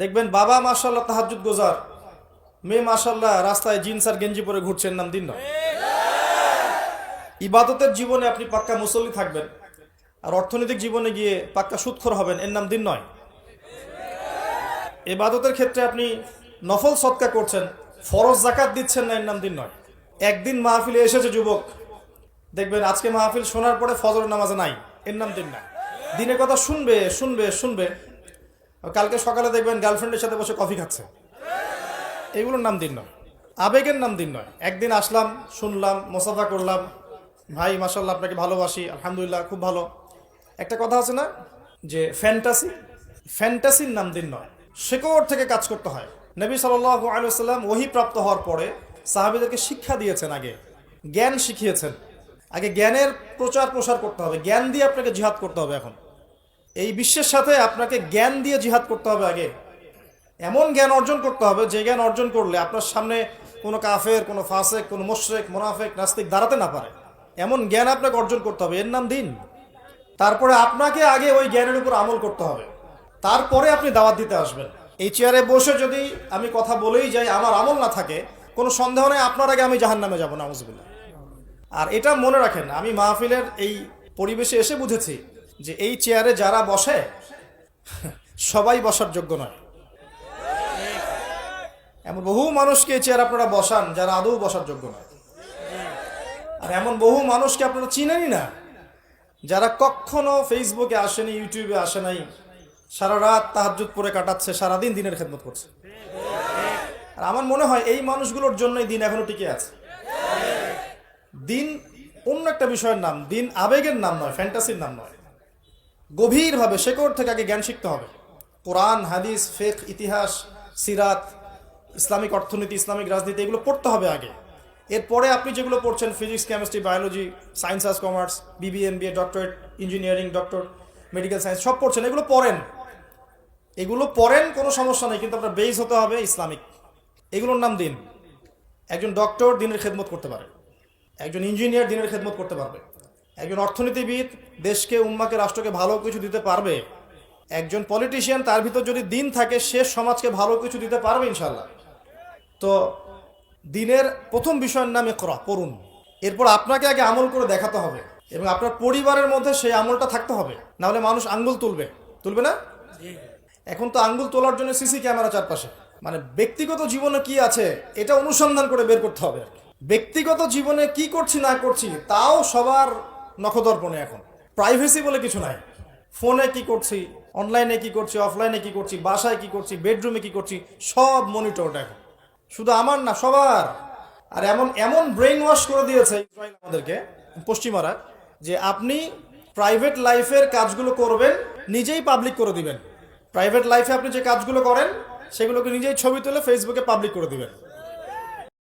দেখবেন বাবা মাশাল্লাহ তাহাজুদ গোজার, মেয়ে মাশাল্লাহ রাস্তায় জিন্স আর গেঞ্জি পরে ঘুরছেন নাম দিন নয় ইবাদতের জীবনে আপনি পাক্কা মুসল্লি থাকবেন, আর অর্থনৈতিক জীবনে গিয়ে পাক্কা সুৎখর হবেন, এর নাম দিন নয়। ইবাদতের ক্ষেত্রে আপনি নফল সৎকা করছেন, ফরজ জাকাত দিচ্ছেন না, এর নাম দিন নয়। একদিন মাহফিলে এসেছে যুবক, দেখবেন আজকে মাহফিল শোনার পরে ফজর নামাজে নাই, এর নাম দিন না। দিনের কথা শুনবে শুনবে শুনবে কালকে সকালে দেখবেন গার্লফ্রেন্ডের সাথে বসে কফি খাচ্ছে। এগুলোর নাম দিন নয়। আবেগের নাম দিন নয়। একদিন আসলাম, শুনলাম, মোসাফা করলাম। ভাই মাসাল্লাহ আপনাকে ভালোবাসি, আলহামদুলিল্লাহ, খুব ভালো। একটা কথা আছে না, যে ফ্যান্টাসি ফ্যান্টাসির নাম দিন নয়। শেকড় থেকে কাজ করতে হয়। নবী সাল্লাহ আলুসাল্লাম ওহি প্রাপ্ত হওয়ার পরে সাহাবিদেরকে শিক্ষা দিয়েছেন আগে। জ্ঞান শিখিয়েছেন। আগে জ্ঞানের প্রচার প্রসার করতে হবে। জ্ঞান দিয়ে আপনাকে জিহাদ করতে হবে এখন। এই বিশ্বের সাথে আপনাকে জ্ঞান দিয়ে জিহাদ করতে হবে আগে। এমন জ্ঞান অর্জন করতে হবে, যে জ্ঞান অর্জন করলে আপনার সামনে কোনো কাফের, কোনো ফাসেক, কোনো মোশরেক, মোনাফেক, নাস্তিক দাঁড়াতে না পারে। এমন জ্ঞান আপনাকে অর্জন করতে হবে। এর নাম দিন। তারপরে আপনাকে আগে ওই জ্ঞানের উপর আমল করতে হবে। তারপরে আপনি দাওয়াত দিতে আসবেন। এই চেয়ারে বসে যদি আমি কথা বলেই যাই, আমার আমল না থাকে, কোনো সন্দেহ নেই, আপনার আগে আমি জাহান নামে যাব নামজবিল্লা আর এটা মনে রাখেন, আমি মাহফিলের এই পরিবেশে এসে বুঝেছি যে এই চেয়ারে যারা বসে, সবাই বসার যোগ্য নয়। এমন বহু মানুষকে এই চেয়ার আপনারা বসান যারা আদৌ বসার যোগ্য নয়। আর এমন বহু মানুষকে আপনারা চিনেনই না, যারা কখনো ফেসবুকে আসেনি ইউটিউবে আসে নাই, সারা রাত তাহাজুদ পরে কাটাচ্ছে, সারাদিন দিনের খেদমত করছে। আর আমার মনে হয় এই মানুষগুলোর জন্যই দিন এখনও টিকে আছে। দিন অন্য একটা বিষয়ের নাম, দিন আবেগের নাম নয় ফ্যান্টাসির নাম নয়। গভীরভাবে, শেকড় থেকে আগে জ্ঞান শিখতে হবে। কোরআন, হাদিস ফেক ইতিহাস, সিরাত, ইসলামিক অর্থনীতি, ইসলামিক রাজনীতি, এগুলো পড়তে হবে আগে। এরপরে আপনি যেগুলো পড়ছেন, physics, chemistry, biology, science arts, commerce BBN BA, doctorate, engineering, doctor, medical science, সব পড়ছেন, এগুলো পড়েন। এগুলো পড়েন, কোনো সমস্যা নেই, কিন্তু আপনার বেস হতে হবে ইসলামিক। এগুলোর নাম দিন। একজন ডক্টর দিনের খেদমত করতে পারে। একজন ইঞ্জিনিয়ার দিনের খেদমত করতে পারবে। একজন অর্থনীতিবিদ দেশকে উম্মাকে রাষ্ট্রকে ভালো কিছু দিতে পারবে। একজন পলিটিশিয়ান তার ভিতর যদি দিন থাকে সে সমাজকে ভালো কিছু দিতে পারবে ইনশাল্লাহ তো দিনের প্রথম বিষয়ের নামে করা পড়ুন। এরপর আপনাকে আগে আমল করে দেখাতে হবে এবং আপনার পরিবারের মধ্যে সেই আমলটা থাকতে হবে। নাহলে মানুষ আঙ্গুল তুলবে। তুলবে না? এখন তো আঙ্গুল তোলার জন্য সিসি ক্যামেরা চারপাশে। মানে ব্যক্তিগত জীবনে কি আছে এটা অনুসন্ধান করে বের করতে হবে ব্যক্তিগত জীবনে কি করছি না করছি তাও সবার নখদর্পণে এখন। প্রাইভেসি বলে কিছু নাই। ফোনে কি করছি অনলাইনে কি করছি অফলাইনে কি করছি, বাসায় কি করছি বেডরুমে কি করছি, সব মনিটর এখন। শুধু আমার না, সবার। আর এমন এমন ব্রেইন ওয়াশ করে দিয়েছে আমাদেরকে, পশ্চিমারা, যে আপনি প্রাইভেট লাইফের কাজগুলো করবেন, নিজেই পাবলিক করে দিবেন। প্রাইভেট লাইফে আপনি যে কাজগুলো করেন, সেগুলোকে নিজেই ছবি তুলে ফেসবুকে পাবলিক করে দিবেন।